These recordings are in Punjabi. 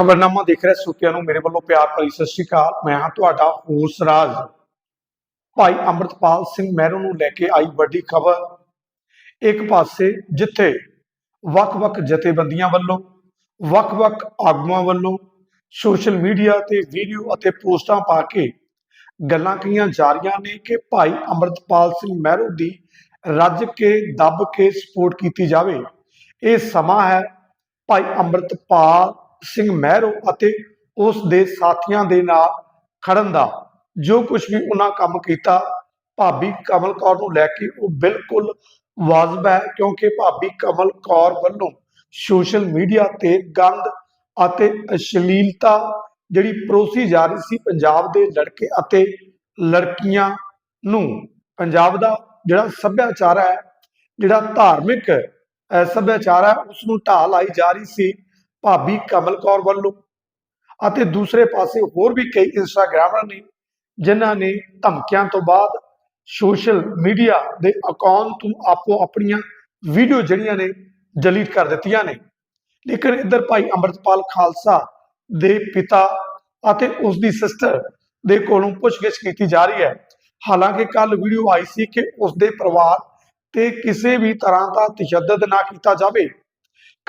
ਖਬਰਨਾਮਾ ਦੇਖ ਰਹੇ ਸੁਤਿਆਂ ਨੂੰ ਮੇਰੇ ਵੱਲੋਂ ਪਿਆਰ ਭਰੀ ਸਤਿ ਸ਼੍ਰੀ ਅਕਾਲ। ਮੈਂ ਹਾਂ ਤੁਹਾਡਾ ਹੋਸ ਰਾਜ। ਭਾਈ ਅੰਮ੍ਰਿਤਪਾਲ ਸਿੰਘ ਮਹਿਰੂ ਨੂੰ ਲੈ ਕੇ ਆਈ ਵੱਡੀ ਖਬਰ। ਇੱਕ ਪਾਸੇ ਜਿੱਥੇ ਵੱਖ-ਵੱਖ ਜਥੇਬੰਦੀਆਂ ਵੱਲੋਂ, ਵੱਖ-ਵੱਖ ਆਗੂਆਂ ਵੱਲੋਂ ਸੋਸ਼ਲ ਮੀਡੀਆ ਤੇ ਵੀਡੀਓ ਅਤੇ ਪੋਸਟਾਂ ਪਾ ਕੇ ਗੱਲਾਂ ਕਹੀਆਂ ਜਾ ਰਹੀਆਂ ਨੇ ਕਿ ਭਾਈ ਅੰਮ੍ਰਿਤਪਾਲ ਸਿੰਘ ਮਹਿਰੂ ਦੀ ਰੱਜ ਕੇ, ਦੱਬ ਕੇ ਸਪੋਰਟ ਕੀਤੀ ਜਾਵੇ। ਇਹ ਸਮਾਂ ਹੈ ਭਾਈ ਅੰਮ੍ਰਿਤਪਾਲ ਸਿੰਘ ਮਹਿਰੋ ਅਤੇ ਉਸ ਦੇ ਸਾਥੀਆਂ ਦੇ ਨਾਲ ਖੜਨ ਦਾ ਜੋ ਕੁਝ ਵੀ ਉਹਨਾਂ ਕੰਮ ਕੀਤਾ ਭਾਬੀ ਕਮਲ ਕੌਰ ਨੂੰ ਲੈ ਕੇ ਉਹ ਬਿਲਕੁਲ ਵਾਜਬ ਹੈ ਕਿਉਂਕਿ ਭਾਬੀ ਕਮਲ ਕੌਰ ਵੱਲੋਂ ਸੋਸ਼ਲ ਮੀਡੀਆ ਤੇ ਗੰਦ ਅਤੇ ਅਸ਼ਲੀਲਤਾ ਜਿਹੜੀ ਪਰੋਸੀ ਜਾ ਰਹੀ ਸੀ ਪੰਜਾਬ ਦੇ ਲੜਕੇ ਅਤੇ ਲੜਕੀਆਂ ਨੂੰ। ਪੰਜਾਬ ਦਾ ਜਿਹੜਾ ਸੱਭਿਆਚਾਰ ਹੈ ਜਿਹੜਾ ਧਾਰਮਿਕ ਅਹ, ਸੱਭਿਆਚਾਰ ਹੈ ਉਸ ਨੂੰ ਢਾਹ ਲਾਈ ਜਾ ਰਹੀ ਸੀ। ਭਾਬੀ ਕਮਲ ਕੌਰ ਵੱਲੋਂ ਅਤੇ ਦੂਸਰੇ ਪਾਸੇ ਹੋਰ ਵੀ ਕਈ ਇੰਸਟਾਗ੍ਰਾਮਰ ਨੇ, ਜਿਨ੍ਹਾਂ ਨੇ ਧਮਕੀਆਂ ਤੋਂ ਬਾਅਦ ਸੋਸ਼ਲ ਮੀਡੀਆ ਦੇ ਅਕਾਊਂਟ ਤੋਂ ਆਪੋ ਆਪਣੀਆਂ ਵੀਡੀਓ ਜਿਹੜੀਆਂ ਨੇ ਡਿਲੀਟ ਕਰ ਦਿੱਤੀਆਂ ਨੇ। ਲੇਕਿਨ ਇੱਧਰ ਭਾਈ ਅੰਮ੍ਰਿਤਪਾਲ ਖਾਲਸਾ ਦੇ ਪਿਤਾ ਅਤੇ ਉਸ ਦੀ ਸਿਸਟਰ ਦੇ ਕੋਲੋਂ ਪੁੱਛਗਿੱਛ ਕੀਤੀ ਜਾ ਰਹੀ ਹੈ। ਹਾਲਾਂਕਿ ਕੱਲ ਵੀਡੀਓ ਆਈ ਸੀ ਕਿ ਉਸ ਦੇ ਪਰਿਵਾਰ ਤੇ ਕਿਸੇ ਵੀ ਤਰ੍ਹਾਂ ਦਾ ਤਸ਼ੱਦਦ ਨਾ ਕੀਤਾ ਜਾਵੇ।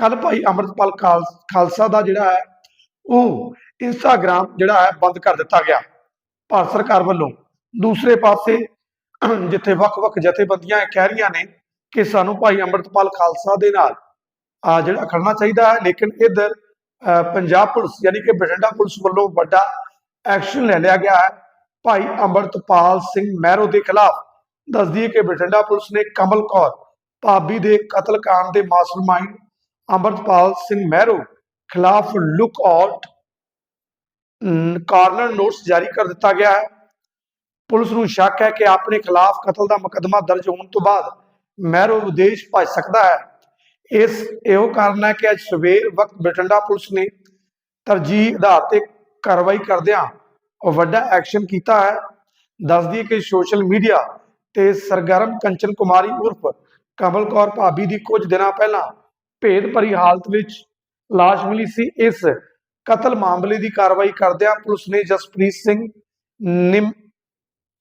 ਕੱਲ ਭਾਈ ਅੰਮ੍ਰਿਤਪਾਲ ਖਾਲ- ਖਾਲਸਾ ਦਾ ਜਿਹੜਾ ਹੈ, ਉਹ ਇੰਸਟਾਗ੍ਰਾਮ ਜਿਹੜਾ ਹੈ ਬੰਦ ਕਰ ਦਿੱਤਾ ਗਿਆ ਭਾਰਤ ਸਰਕਾਰ ਵੱਲੋਂ। ਦੂਸਰੇ ਪਾਸੇ ਜਿੱਥੇ ਵੱਖ-ਵੱਖ ਜਥੇਬੰਦੀਆਂ ਕਹਿ ਰਹੀਆਂ ਨੇ ਕਿ ਸਾਨੂੰ ਭਾਈ ਅੰਮ੍ਰਿਤਪਾਲ ਖਾਲਸਾ ਦੇ ਨਾਲ ਆ ਜਿਹੜਾ ਖੜਨਾ ਚਾਹੀਦਾ ਹੈ, ਲੇਕਿਨ ਇਧਰ ਪੰਜਾਬ ਪੁਲਿਸ ਯਾਨੀ ਕਿ ਬਠਿੰਡਾ ਪੁਲਿਸ ਵੱਲੋਂ ਵੱਡਾ ਐਕਸ਼ਨ ਲੈ ਲਿਆ ਗਿਆ ਹੈ। ਭਾਈ ਅੰਮ੍ਰਿਤਪਾਲ ਸਿੰਘ ਮਹਿਰੋ ਦੇ ਖਿਲਾਫ ਦੱਸਦੀ ਹੈ ਕਿ ਬਠਿੰਡਾ ਪੁਲਿਸ ਨੇ ਕਮਲ ਕੌਰ ਭਾਬੀ ਦੇ ਕਤਲकांड ਦੇ ਮਾਸਟਰਮਾਈਂਡ ਅੰਮ੍ਰਿਤਪਾਲ ਸਿੰਘ ਮਹਿਰੋ ਖਿਲਾਫ ਲੁੱਕ ਆਊਟ ਕਾਰਨਰ ਨੋਟਿਸ ਜਾਰੀ ਕਰ ਦਿੱਤਾ ਗਿਆ ਹੈ। ਪੁਲਿਸ ਨੂੰ ਸ਼ੱਕ ਹੈ ਕਿ ਆਪਣੇ ਖਿਲਾਫ ਕਤਲ ਦਾ ਮੁਕੱਦਮਾ ਦਰਜ ਹੋਣ ਤੋਂ ਬਾਅਦ ਮਹਿਰੋ ਵਿਦੇਸ਼ ਭੱਜ ਸਕਦਾ ਹੈ। ਇਸ, ਇਹੋ ਕਾਰਨ ਹੈ ਕਿ ਅੱਜ ਸਵੇਰ ਵਕਤ ਬਠਿੰਡਾ ਪੁਲਿਸ ਨੇ ਤਰਜੀਹ ਆਧਾਰ ਤੇ ਕਾਰਵਾਈ ਕਰਦਿਆਂ ਵੱਡਾ ਐਕਸ਼ਨ ਕੀਤਾ ਹੈ। ਦੱਸਦੀ ਹੈ ਕਿ ਸੋਸ਼ਲ ਮੀਡੀਆ ਤੇ ਸਰਗਰਮ ਕੰਚਨ ਕੁਮਾਰੀ ਉਰਫ ਕਮਲ ਕੌਰ ਭਾਬੀ ਦੀ ਕੁਝ ਦਿਨਾਂ ਪਹਿਲਾਂ ਭੇਦ ਭਰੀ ਹਾਲਤ ਵਿੱਚ ਲਾਸ਼ ਮਿਲੀ ਸੀ। ਇਸ ਕਤਲ ਮਾਮਲੇ ਦੀ ਕਾਰਵਾਈ ਕਰਦਿਆਂ ਪੁਲਿਸ ਨੇ ਜਸਪ੍ਰੀਤ ਸਿੰਘ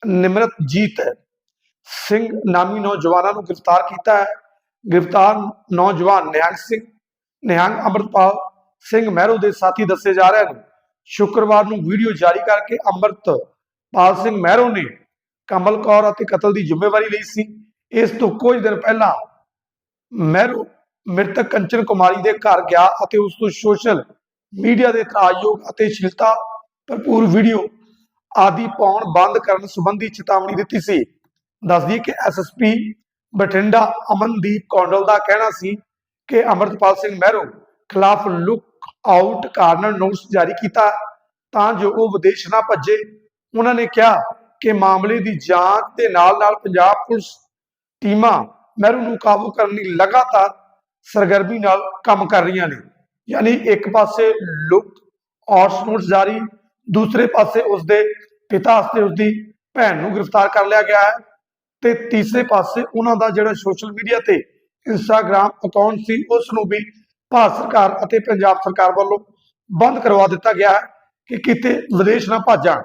ਨਿਮਰਤਜੀਤ ਸਿੰਘ ਨਾਮੀ ਨੌਜਵਾਨਾਂ ਨੂੰ ਗ੍ਰਿਫਤਾਰ ਕੀਤਾ ਹੈ। ਗ੍ਰਿਫਤਾਰ ਨੌਜਵਾਨ ਨਿਹੰਗ ਸਿੰਘ, ਨਿਹੰਗ ਅੰਮ੍ਰਿਤਪਾਲ ਸਿੰਘ ਮਹਿਰੋ ਦੇ ਸਾਥੀ ਦੱਸੇ ਜਾ ਰਹੇ ਹਨ ਸ਼ੁੱਕਰਵਾਰ ਨੂੰ ਵੀਡੀਓ ਜਾਰੀ ਕਰਕੇ ਅੰਮ੍ਰਿਤਪਾਲ ਸਿੰਘ ਮਹਿਰੋ ਨੇ ਕਮਲ ਕੌਰ ਅਤੇ ਕਤਲ ਦੀ ਜ਼ਿੰਮੇਵਾਰੀ ਲਈ ਸੀ। ਇਸ ਤੋਂ ਕੁਝ ਦਿਨ ਪਹਿਲਾਂ ਮਹਿਰੋ ਮ੍ਰਿਤਕ ਕੰਚਨ ਕੁਮਾਰੀ ਦੇ ਘਰ ਗਿਆ ਅਤੇ ਉਸ ਤੋਂ ਸੋਸ਼ਲ ਮੀਡੀਆ ਦੇ ਇਤਰਾਜ਼ਯੋਗ ਅਤੇ ਸ਼ਿਲਤਾ ਭਰਪੂਰ ਵੀਡੀਓ ਆਦਿ ਪਾਉਣ ਬੰਦ ਕਰਨ ਸੰਬੰਧੀ ਚੇਤਾਵਨੀ ਦਿੱਤੀ ਸੀ। ਦੱਸਦੀ ਕਿ ਐਸਐਸਪੀ ਬਠਿੰਡਾ ਅਮਨਦੀਪ ਕੌਂਡਲ ਦਾ ਕਹਿਣਾ ਸੀ ਕਿ ਅਮਰਤਪਾਲ ਸਿੰਘ ਮਹਿਰੋ ਖਿਲਾਫ ਲੁੱਕ ਆਊਟ ਕਾਰਨਰ ਨੋਟਿਸ ਜਾਰੀ ਕੀਤਾ ਤਾਂ ਜੋ ਉਹ ਵਿਦੇਸ਼ ਨਾ ਭੱਜੇ। ਉਹਨਾਂ ਨੇ ਕਿਹਾ ਕਿ ਮਾਮਲੇ ਦੀ ਜਾਂਚ ਦੇ ਨਾਲ-ਨਾਲ ਪੰਜਾਬ ਪੁਲਿਸ ਟੀਮਾਂ ਮਹਿਰੂ ਨੂੰ ਕਾਬੂ ਕਰਨ ਲਈ ਲਗਾਤਾਰ ਸਰਗਰਮੀ ਨਾਲ ਕੰਮ ਕਰ ਰਹੀਆਂ ਨੇ। ਯਾਨੀ ਇੱਕ ਪਾਸੇ ਲੁੱਕ ਆਊਟ ਨੋਟਿਸ ਜਾਰੀ, ਦੂਸਰੇ ਪਾਸੇ ਉਸਦੇ ਪਿਤਾ ਅਤੇ ਉਸਦੀ ਭੈਣ ਨੂੰ ਗ੍ਰਿਫਤਾਰ ਕਰ ਲਿਆ ਗਿਆ ਹੈ ਤੇ ਤੀਸਰੇ ਪਾਸੇ ਉਹਨਾਂ ਦਾ ਜਿਹੜਾ ਸੋਸ਼ਲ ਮੀਡੀਆ ਤੇ ਇੰਸਟਾਗ੍ਰam ਅਕਾਊਂਟ ਸੀ ਉਸ ਨੂੰ ਵੀ ਭਾਰਤ ਸਰਕਾਰ ਅਤੇ ਪੰਜਾਬ ਸਰਕਾਰ ਵੱਲੋਂ ਬੰਦ ਕਰਵਾ ਦਿੱਤਾ ਗਿਆ ਹੈ ਕਿ ਕਿਤੇ ਵਿਦੇਸ਼ ਨਾ ਭੱਜ। ਜਾਣ